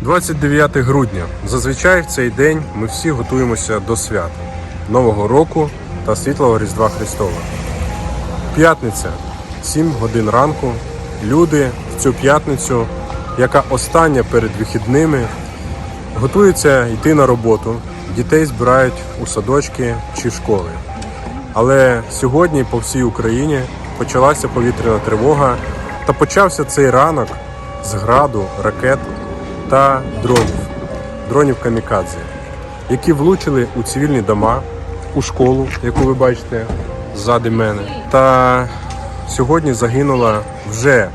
29 грудня. Зазвичай в цей день ми всі готуємося до свята Нового року та світлого Різдва Христова. П'ятниця, 7 годин ранку. Люди в цю п'ятницю, яка остання перед вихідними, готуються йти на роботу. Дітей збирають у садочки чи школи. Але сьогодні по всій Україні почалася повітряна тривога та почався цей ранок з граду, ракет та дронів, дронів камікадзе, які влучили у цивільні дома, у школу, яку ви бачите ззади мене. Та сьогодні загинуло вже,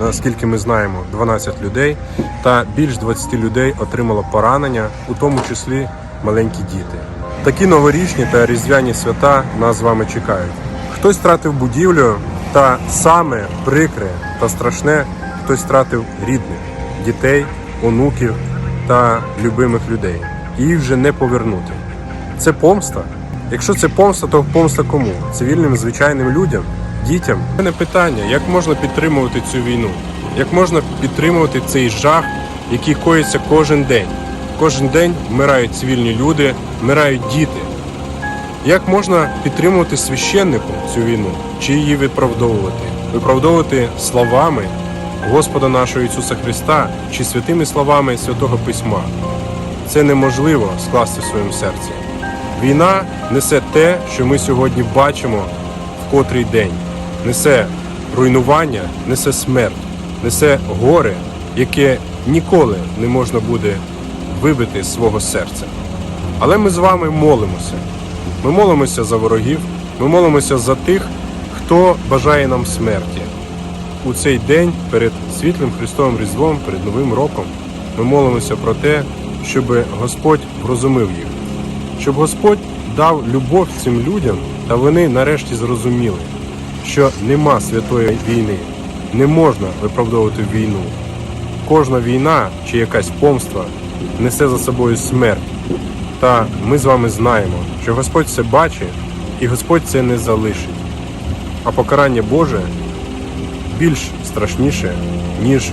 наскільки ми знаємо, 12 людей, та більш 20 людей отримало поранення, у тому числі маленькі діти. Такі новорічні та різдвяні свята нас з вами чекають. Хтось втратив будівлю, та саме прикре та страшне, хтось втратив рідних, дітей, онуків та любимих людей. І їх вже не повернути. Це помста. Якщо це помста, то помста кому? Цивільним звичайним людям, дітям. У мене питання: як можна підтримувати цю війну? Як можна підтримувати цей жах, який коїться кожен день? Кожен день вмирають цивільні люди, вмирають діти. Як можна підтримувати священнику цю війну чи її виправдовувати? Виправдовувати словами Господа нашого Ісуса Христа чи святими словами Святого Письма? Це неможливо скласти в своєму серці. Війна несе те, що ми сьогодні бачимо в котрий день. Несе руйнування, несе смерть, несе горе, яке ніколи не можна буде вибити з свого серця. Але ми з вами молимося. Ми молимося за ворогів, ми молимося за тих, хто бажає нам смерті. У цей день перед світлим Христовим Різдвом, перед Новим роком, ми молимося про те, щоб Господь врозумив їх, щоб Господь дав любов цим людям, та вони нарешті зрозуміли, що нема святої війни, не можна виправдовувати війну. Кожна війна чи якась помства несе за собою смерть. Та ми з вами знаємо, що Господь це бачить і Господь це не залишить. А покарання Боже більш страшніше, ніж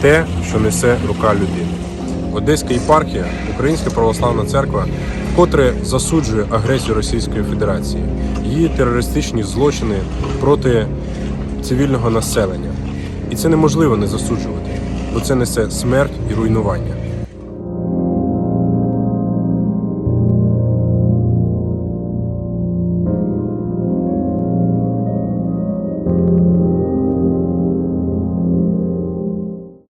те, що несе рука людини. Одеська єпархія, Українська православна церква, вкотре засуджує агресію Російської Федерації, її терористичні злочини проти цивільного населення. І це неможливо не засуджувати, бо це несе смерть і руйнування.